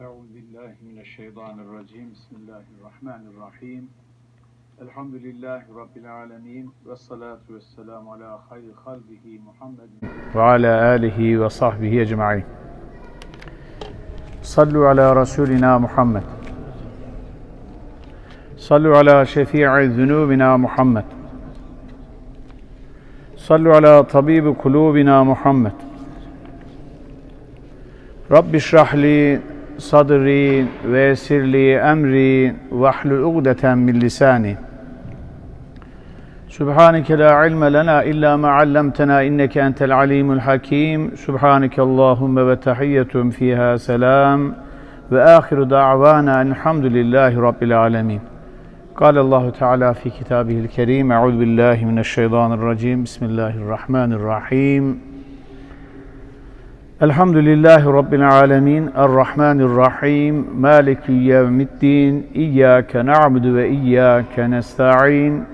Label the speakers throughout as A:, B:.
A: Euzu billahi mineşşeytanirracim. Bismillahirrahmanirrahim. Elhamdülillahi rabbil alamin ve salatu vesselamü ala hayri halbihi Muhammed ve ala alihi ve sahbihi ecmaîn. Sallu ala Resulina Muhammed. Sallu ala şefii zunubina Muhammed. Sallu ala tabibi kulubina Muhammed. Rabbi şrahli sadri ve yessirli emri ve ahlul ugdeten min lisani. Subhaneke la ilme lena illa ma allamtena inneke entel alimul hakim. Subhaneke Allahümme ve tahiyyetun fiha selam ve ahiru da'vana elhamdülillahi rabbil alemin. قال الله تعالى في كتابه الكريم أعوذ بالله من الشيطان الرجيم بسم الله الرحمن الرحيم الحمد لله رب العالمين الرحمن الرحيم مالك يوم الدين إياك نعبد وإياك نستعين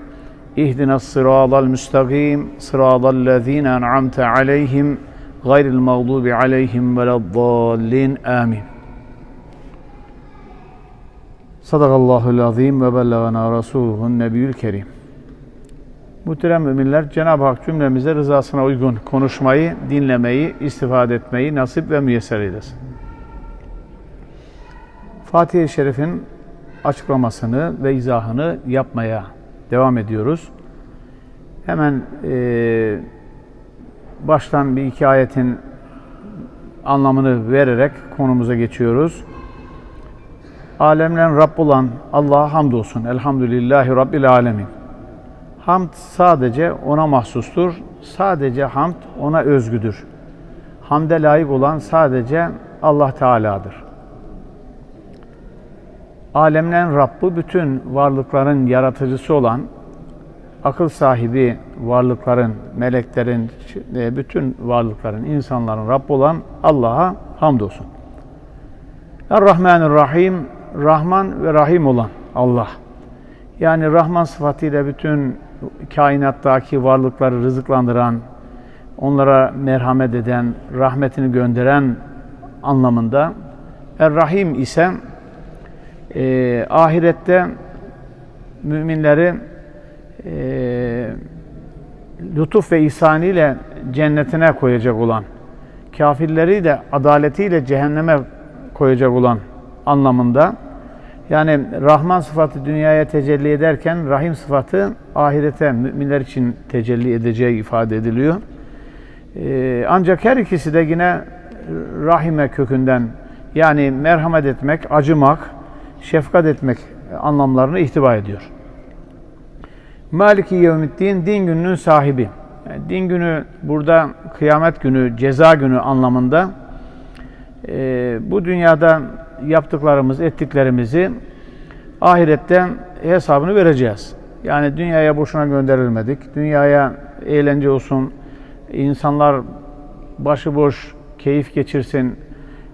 A: اهدنا الصراط المستقيم صراط الذين أنعمت عليهم غير المغضوب عليهم ولا الضالين آمين Sadakallahul azim ve bellagana rasuluhun nebiyyül kerim. Muhterem müminler, Cenab-ı Hak cümlemize rızasına uygun konuşmayı, dinlemeyi, istifade etmeyi nasip ve müyesser eylesin. Fatih-i Şerif'in açıklamasını ve izahını yapmaya devam ediyoruz. Hemen e, baştan bir iki ayetin anlamını vererek konumuza geçiyoruz. Alemlerin Rabb olan Allah'a hamdolsun. Elhamdülillahi Rabbil alemin. Hamd sadece ona mahsustur. Sadece hamd ona özgüdür. Hamde layık olan sadece Allah Teala'dır. Alemlerin Rabbi bütün varlıkların yaratıcısı olan akıl sahibi varlıkların, meleklerin, bütün varlıkların, insanların Rabb olan Allah'a hamdolsun. Er-Rahmanir-Rahim, Rahman ve Rahim olan Allah. Yani Rahman sıfatıyla bütün kainattaki varlıkları rızıklandıran, onlara merhamet eden, rahmetini gönderen anlamında. Er-Rahim ise e, ahirette müminleri e, lütuf ve ihsanıyla cennetine koyacak olan, kafirleri de adaletiyle cehenneme koyacak olan anlamında. Yani Rahman sıfatı dünyaya tecelli ederken Rahim sıfatı ahirete müminler için tecelli edeceği ifade ediliyor. Ee, ancak her ikisi de yine rahime kökünden yani merhamet etmek, acımak, şefkat etmek anlamlarını ihtiva ediyor. Maliki yevmiddin din gününün sahibi. Yani din günü burada kıyamet günü, ceza günü anlamında e, bu dünyada yaptıklarımız, ettiklerimizi ahirette hesabını vereceğiz. Yani dünyaya boşuna gönderilmedik. Dünyaya eğlence olsun, insanlar başıboş keyif geçirsin,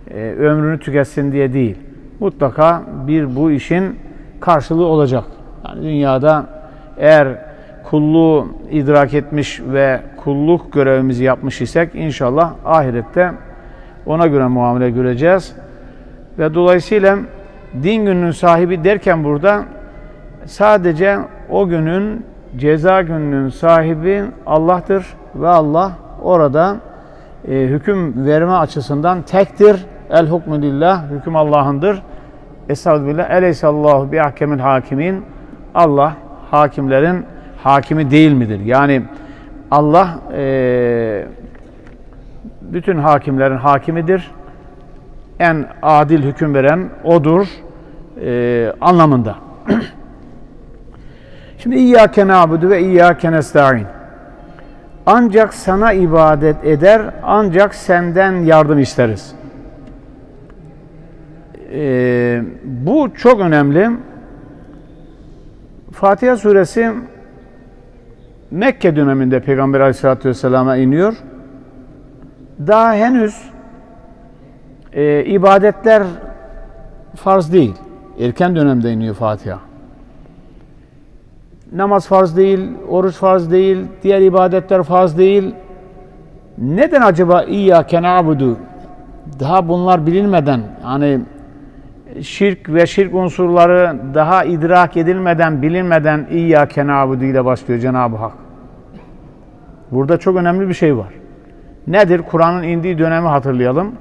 A: e, ömrünü tüketsin diye değil. Mutlaka bir bu işin karşılığı olacak. Yani dünyada eğer kulluğu idrak etmiş ve kulluk görevimizi yapmış isek inşallah ahirette ona göre muamele göreceğiz. Ve dolayısıyla din gününün sahibi derken burada sadece o günün ceza gününün sahibi Allah'tır ve Allah orada e, hüküm verme açısından tektir. El hukmu lillah, hüküm Allah'ındır. Estağfirullah. Eleysallahu bi ahkemil hakimin. Allah hakimlerin hakimi değil midir? Yani Allah e, bütün hakimlerin hakimidir. En adil hüküm veren odur e, anlamında. Şimdi İyyâke nâbudu ve İyyâke nesta'in. Ancak sana ibadet eder, ancak senden yardım isteriz. E, bu çok önemli. Fatiha suresi Mekke döneminde Peygamber aleyhissalatü vesselama iniyor. Daha henüz e, ibadetler farz değil. Erken dönemde iniyor Fatiha. Namaz farz değil, oruç farz değil, diğer ibadetler farz değil. Neden acaba İyyâke na'budu? Daha bunlar bilinmeden hani şirk ve şirk unsurları daha idrak edilmeden, bilinmeden İyyâke nâbudu ile başlıyor Cenab-ı Hak. Burada çok önemli bir şey var. Nedir? Kur'an'ın indiği dönemi hatırlayalım.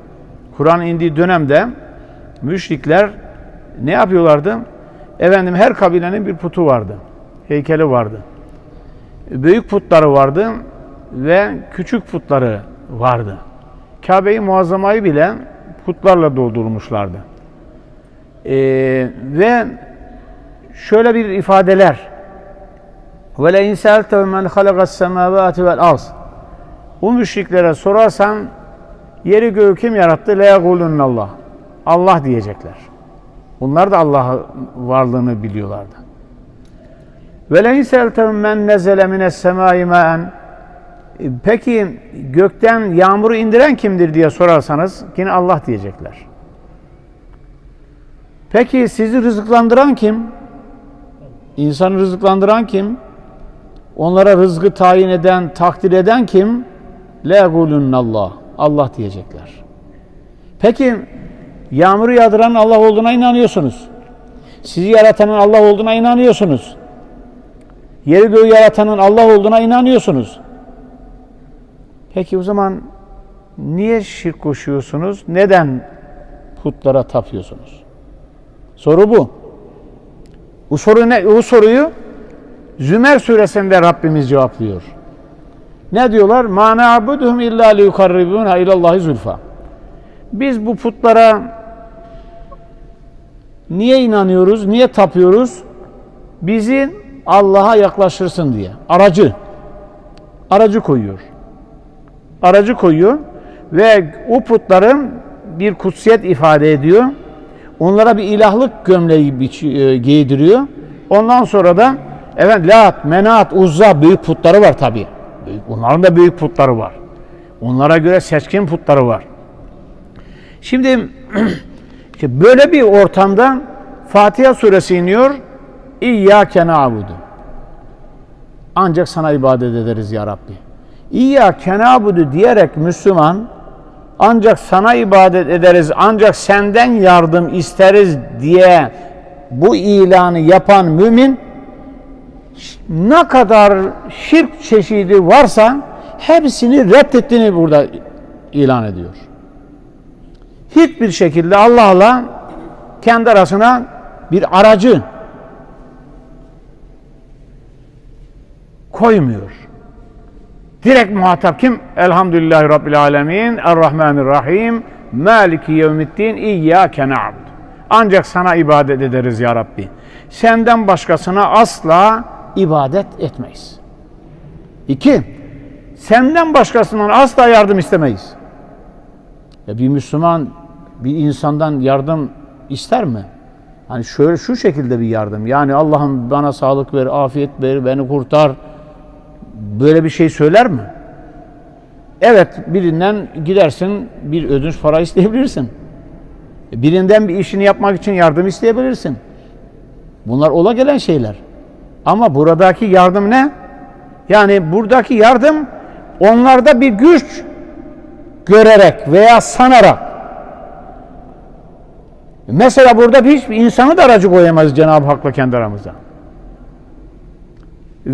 A: Kur'an'ın indiği dönemde müşrikler ne yapıyorlardı? Efendim her kabilenin bir putu vardı. Heykeli vardı. Büyük putları vardı ve küçük putları vardı. Kabe-i Muazzama'yı bile putlarla doldurmuşlardı. Ee, ve şöyle bir ifadeler ve le inseltehu men halakas semavati vel arz bu müşriklere sorarsan yeri göğü kim yarattı? Le Allah. Allah diyecekler. Bunlar da Allah'ın varlığını biliyorlardı. Ve le inseltehu men nezele mines semai ma'en Peki gökten yağmuru indiren kimdir diye sorarsanız yine Allah diyecekler. Peki sizi rızıklandıran kim? İnsanı rızıklandıran kim? Onlara rızkı tayin eden, takdir eden kim? Allah. Allah diyecekler. Peki yağmuru yağdıran Allah olduğuna inanıyorsunuz. Sizi yaratanın Allah olduğuna inanıyorsunuz. Yeri göğü yaratanın Allah olduğuna inanıyorsunuz. Peki o zaman niye şirk koşuyorsunuz? Neden putlara tapıyorsunuz? Soru bu. Bu soru ne? O soruyu Zümer suresinde Rabbimiz cevaplıyor. Ne diyorlar? Ma na'buduhum illa li yukarribuna ilallahi zulfa. Biz bu putlara niye inanıyoruz? Niye tapıyoruz? Bizi Allah'a yaklaşırsın diye. Aracı. Aracı koyuyor. Aracı koyuyor ve o putların bir kutsiyet ifade ediyor. Onlara bir ilahlık gömleği e, giydiriyor. Ondan sonra da evet Lat, Menat, Uzza büyük putları var tabi. Onların da büyük putları var. Onlara göre seçkin putları var. Şimdi işte böyle bir ortamda Fatiha suresi iniyor. İyyâke na'budu. Ancak sana ibadet ederiz ya Rabbi. İyyâke na'budu diyerek Müslüman ancak sana ibadet ederiz, ancak senden yardım isteriz diye bu ilanı yapan mümin ne kadar şirk çeşidi varsa hepsini reddettiğini burada ilan ediyor. Hiçbir şekilde Allah'la kendi arasına bir aracı koymuyor. Direkt muhatap kim? Elhamdülillahi Rabbil Alemin, Errahmanirrahim, Maliki Yevmiddin, İyyâke na'bud. Ancak sana ibadet ederiz ya Rabbi. Senden başkasına asla ibadet etmeyiz. İki, senden başkasından asla yardım istemeyiz. Ya bir Müslüman bir insandan yardım ister mi? Hani şöyle şu şekilde bir yardım. Yani Allah'ım bana sağlık ver, afiyet ver, beni kurtar böyle bir şey söyler mi? Evet birinden gidersin bir ödünç para isteyebilirsin. Birinden bir işini yapmak için yardım isteyebilirsin. Bunlar ola gelen şeyler. Ama buradaki yardım ne? Yani buradaki yardım onlarda bir güç görerek veya sanarak. Mesela burada hiçbir insanı da aracı koyamaz Cenab-ı Hak'la kendi aramızda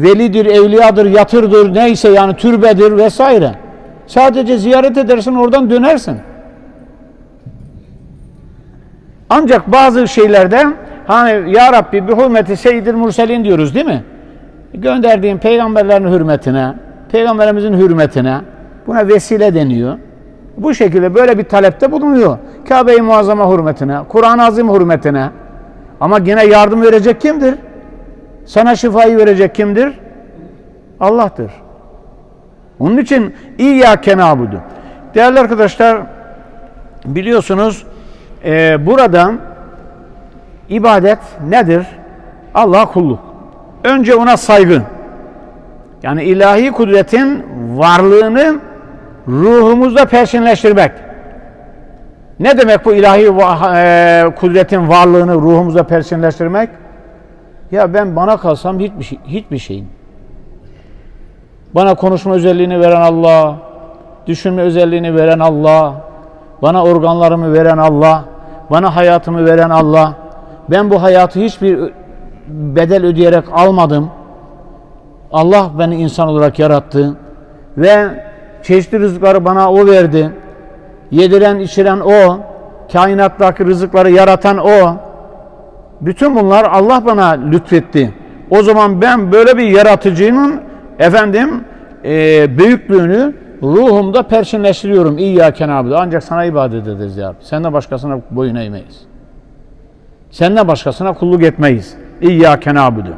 A: velidir, evliyadır, yatırdır, neyse yani türbedir vesaire. Sadece ziyaret edersin, oradan dönersin. Ancak bazı şeylerde hani Ya Rabbi bir hürmeti seyyidil murselin diyoruz değil mi? Gönderdiğin peygamberlerin hürmetine, peygamberimizin hürmetine buna vesile deniyor. Bu şekilde böyle bir talepte bulunuyor. Kabe-i Muazzama hürmetine, Kur'an-ı Azim hürmetine. Ama yine yardım verecek kimdir? Sana şifayı verecek kimdir? Allah'tır. Onun için İyyâke nâbudu. Değerli arkadaşlar biliyorsunuz e, burada ibadet nedir? Allah kulluk. Önce ona saygı. Yani ilahi kudretin varlığını ruhumuzda perçinleştirmek. Ne demek bu ilahi e, kudretin varlığını ruhumuzda perçinleştirmek? Ya ben bana kalsam hiçbir, şey, hiçbir şeyim. Bana konuşma özelliğini veren Allah, düşünme özelliğini veren Allah, bana organlarımı veren Allah, bana hayatımı veren Allah. Ben bu hayatı hiçbir bedel ödeyerek almadım. Allah beni insan olarak yarattı ve çeşitli rızıkları bana o verdi. Yediren, içiren o, kainattaki rızıkları yaratan o. Bütün bunlar Allah bana lütfetti. O zaman ben böyle bir yaratıcının efendim e, büyüklüğünü ruhumda perçinleştiriyorum. İyyâken abudu. Ancak sana ibadet ederiz ya Rabbi. Senden başkasına boyun eğmeyiz. Senden başkasına kulluk etmeyiz. İyyâken abudu.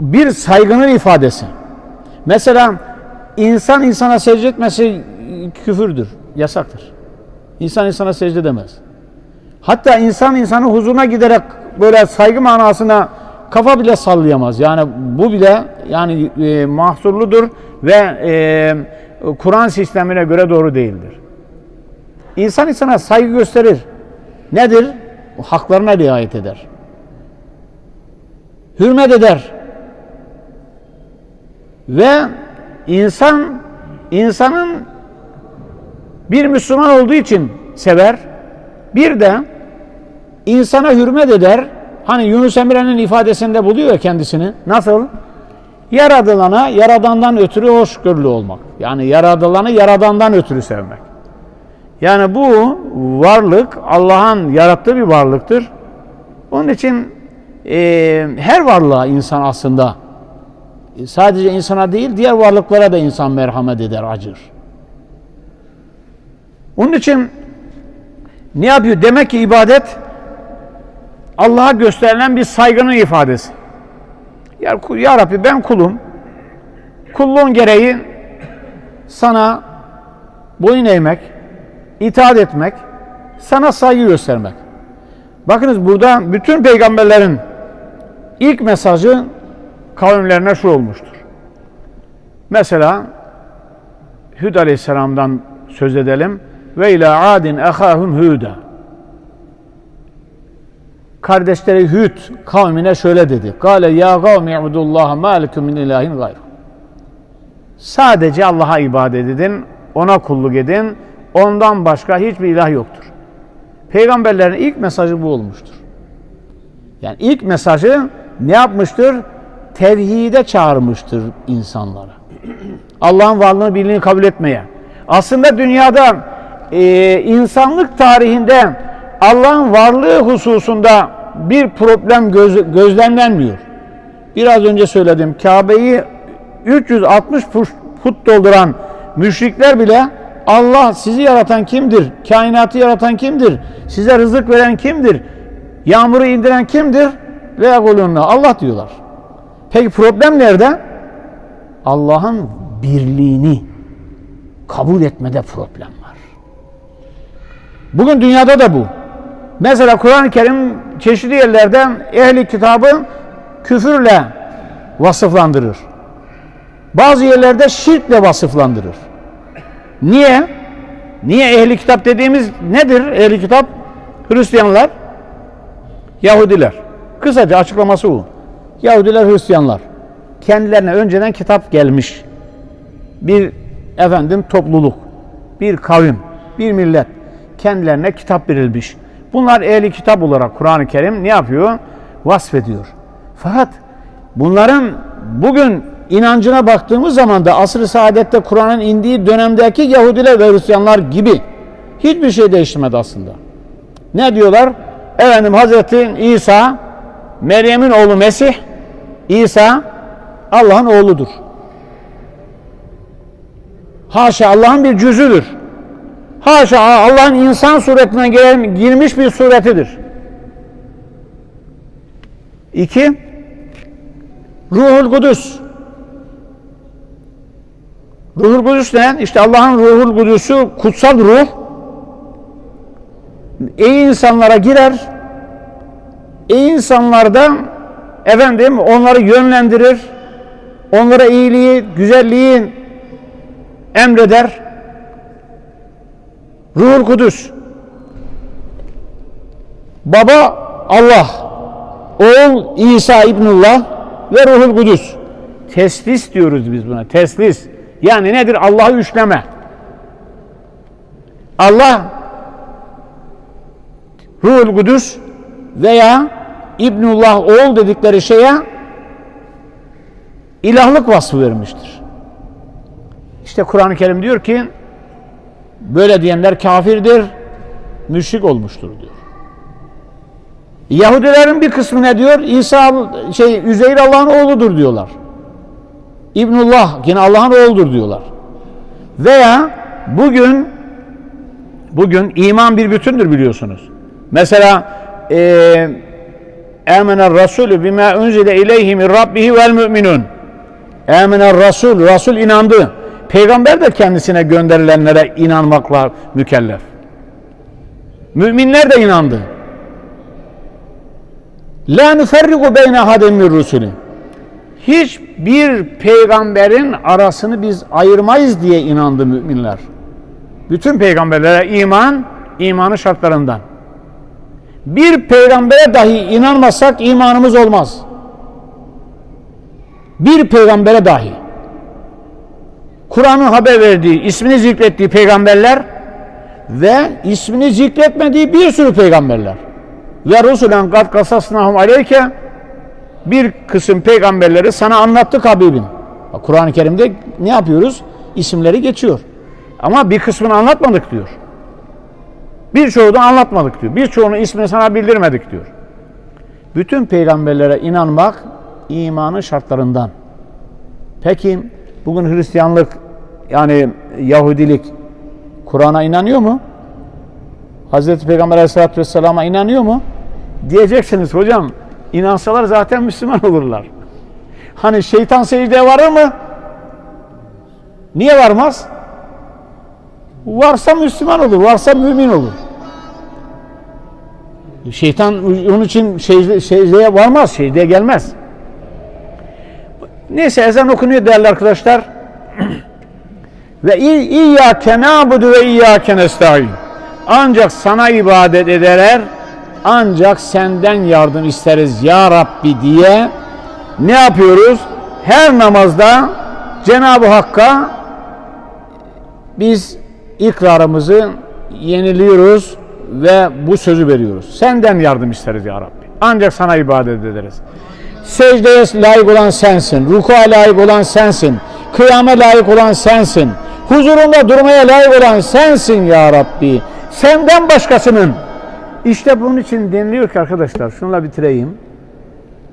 A: Bir saygının ifadesi. Mesela insan insana secde etmesi küfürdür, yasaktır. İnsan insana secde edemez. Hatta insan insanın huzuruna giderek böyle saygı manasına kafa bile sallayamaz. Yani bu bile yani e, mahsurludur ve e, Kur'an sistemine göre doğru değildir. İnsan insana saygı gösterir. Nedir? Haklarına riayet eder. Hürmet eder. Ve insan insanın bir Müslüman olduğu için sever. Bir de insana hürmet eder. Hani Yunus Emre'nin ifadesinde buluyor kendisini. Nasıl? Yaradılana yaradandan ötürü hoşgörülü olmak. Yani yaradılanı yaradandan ötürü sevmek. Yani bu varlık Allah'ın yarattığı bir varlıktır. Onun için e, her varlığa insan aslında e, sadece insana değil diğer varlıklara da insan merhamet eder, acır. Onun için ne yapıyor? Demek ki ibadet Allah'a gösterilen bir saygının ifadesi. Ya, ya Rabbi ben kulum. Kulluğun gereği sana boyun eğmek, itaat etmek, sana saygı göstermek. Bakınız burada bütün peygamberlerin ilk mesajı kavimlerine şu olmuştur. Mesela Hud Aleyhisselam'dan söz edelim. Ve ila adin ehahum Hud'a. Kardeşleri Hud kavmine şöyle dedi. Kale ya kavmi ibudullah ma lekum min ilahin gayru. Sadece Allah'a ibadet edin, ona kulluk edin. Ondan başka hiçbir ilah yoktur. Peygamberlerin ilk mesajı bu olmuştur. Yani ilk mesajı ne yapmıştır? Tevhide çağırmıştır insanlara. Allah'ın varlığını birliğini kabul etmeye. Aslında dünyada e, insanlık tarihinde Allah'ın varlığı hususunda bir problem göz, gözlemlenmiyor. Biraz önce söyledim. Kabe'yi 360 fut dolduran müşrikler bile Allah sizi yaratan kimdir? Kainatı yaratan kimdir? Size rızık veren kimdir? Yağmuru indiren kimdir? Ve yekulunna Allah diyorlar. Peki problem nerede? Allah'ın birliğini kabul etmede problem var. Bugün dünyada da bu. Mesela Kur'an-ı Kerim çeşitli yerlerde ehli kitabı küfürle vasıflandırır. Bazı yerlerde şirkle vasıflandırır. Niye? Niye ehli kitap dediğimiz nedir ehli kitap? Hristiyanlar, Yahudiler. Kısaca açıklaması bu. Yahudiler, Hristiyanlar. Kendilerine önceden kitap gelmiş. Bir efendim topluluk, bir kavim, bir millet kendilerine kitap verilmiş. Bunlar ehli kitap olarak Kur'an-ı Kerim ne yapıyor? Vasfediyor. Fakat bunların bugün inancına baktığımız zaman da asr-ı saadette Kur'an'ın indiği dönemdeki Yahudiler ve Hristiyanlar gibi hiçbir şey değişmedi aslında. Ne diyorlar? Efendim Hazreti İsa, Meryem'in oğlu Mesih, İsa Allah'ın oğludur. Haşa Allah'ın bir cüzüdür. Haşa Allah'ın insan suretine girmiş bir suretidir. İki, Ruhul Kudüs. Ruhul Kudüs ne? İşte Allah'ın Ruhul Kudüs'ü kutsal ruh. İyi insanlara girer. İyi insanlardan efendim onları yönlendirir. Onlara iyiliği, güzelliği emreder. Ruhul Kudüs. Baba Allah. Oğul İsa İbnullah ve Ruhul Kudüs. Teslis diyoruz biz buna. Teslis. Yani nedir? Allah'ı üçleme. Allah Ruhul Kudüs veya İbnullah oğul dedikleri şeye ilahlık vasfı vermiştir. İşte Kur'an-ı Kerim diyor ki böyle diyenler kafirdir, müşrik olmuştur diyor. Yahudilerin bir kısmı ne diyor? İsa şey Üzeyr Allah'ın oğludur diyorlar. İbnullah yine Allah'ın oğludur diyorlar. Veya bugün bugün iman bir bütündür biliyorsunuz. Mesela eee Rasulü bima unzile ileyhi min rabbihi vel müminun. Âmener Rasul, Rasul inandı. Peygamber de kendisine gönderilenlere inanmakla mükellef. Müminler de inandı. La nuferriku beyne hadem min rusulü. Hiçbir peygamberin arasını biz ayırmayız diye inandı müminler. Bütün peygamberlere iman, imanın şartlarından. Bir peygambere dahi inanmasak imanımız olmaz. Bir peygambere dahi. Kur'an'ın haber verdiği, ismini zikrettiği peygamberler ve ismini zikretmediği bir sürü peygamberler. Ve rusulen kad kasasnahum aleyke bir kısım peygamberleri sana anlattık Habibim. Kur'an-ı Kerim'de ne yapıyoruz? İsimleri geçiyor. Ama bir kısmını anlatmadık diyor. Birçoğu da anlatmadık diyor. Birçoğunun ismini sana bildirmedik diyor. Bütün peygamberlere inanmak imanın şartlarından. Peki bugün Hristiyanlık yani Yahudilik Kur'an'a inanıyor mu? Hazreti Peygamber Aleyhisselatü Vesselam'a inanıyor mu? Diyeceksiniz hocam inansalar zaten Müslüman olurlar. Hani şeytan secdeye varır mı? Niye varmaz? Varsa Müslüman olur, varsa mümin olur. Şeytan onun için secde, secdeye varmaz, secdeye gelmez. Neyse ezan okunuyor değerli arkadaşlar. ve İyyâke nâbudu ve iyyâke nesta'in. Ancak sana ibadet ederer, ancak senden yardım isteriz ya Rabbi diye ne yapıyoruz? Her namazda Cenab-ı Hakk'a biz ikrarımızı yeniliyoruz ve bu sözü veriyoruz. Senden yardım isteriz ya Rabbi. Ancak sana ibadet ederiz. Secdeye layık olan sensin. Ruku'a layık olan sensin. Kıyama layık olan sensin. Huzurunda durmaya layık olan sensin ya Rabbi. Senden başkasının. İşte bunun için deniliyor ki arkadaşlar şunla bitireyim.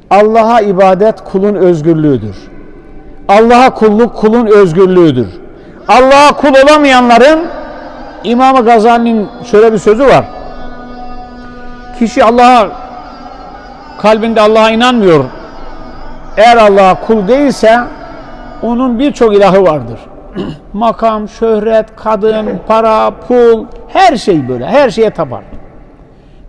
A: Allah'a ibadet kulun özgürlüğüdür. Allah'a kulluk kulun özgürlüğüdür. Allah'a kul olamayanların İmam-ı Gazali'nin şöyle bir sözü var. Kişi Allah'a kalbinde Allah'a inanmıyor. Eğer Allah'a kul değilse onun birçok ilahı vardır. Makam, şöhret, kadın, para, pul, her şey böyle. Her şeye tapar.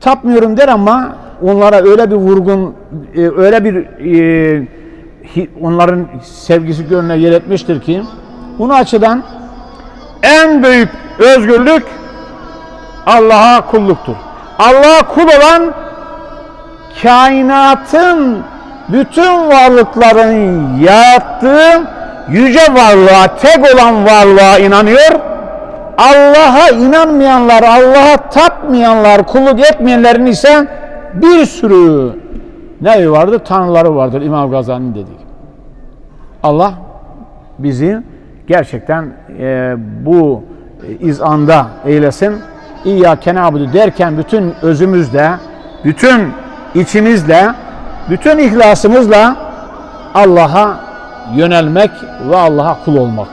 A: Tapmıyorum der ama onlara öyle bir vurgun, e, öyle bir e, onların sevgisi gönlüne yer etmiştir ki bunu açıdan en büyük özgürlük Allah'a kulluktur. Allah'a kul olan kainatın bütün varlıkların yarattığı yüce varlığa, tek olan varlığa inanıyor. Allah'a inanmayanlar, Allah'a tapmayanlar, kulluk etmeyenlerin ise bir sürü ne vardır? Tanrıları vardır İmam Gazali'nin dediği. Allah bizi gerçekten e, bu izanda eylesin. İyyâke nâbudu derken bütün özümüzle, bütün içimizle, bütün ihlasımızla Allah'a yönelmek ve Allah'a kul olmak.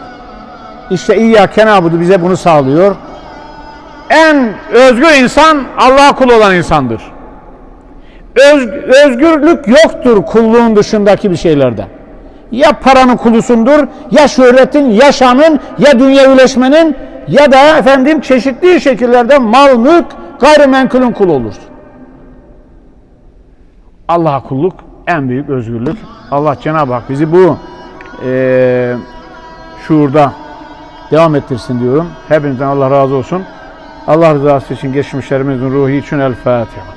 A: İşte İyyâke nâbudu bize bunu sağlıyor. En özgür insan Allah'a kul olan insandır. Öz, özgürlük yoktur kulluğun dışındaki bir şeylerde. Ya paranın kulusundur, ya şöhretin, ya şanın, ya dünya üleşmenin, ya da efendim çeşitli şekillerde mal, mülk, gayrimenkulün kulu olursun. Allah'a kulluk en büyük özgürlük. Allah Cenab-ı Hak bizi bu e, şuurda devam ettirsin diyorum. Hepinizden Allah razı olsun. Allah rızası için geçmişlerimizin ruhu için El Fatiha.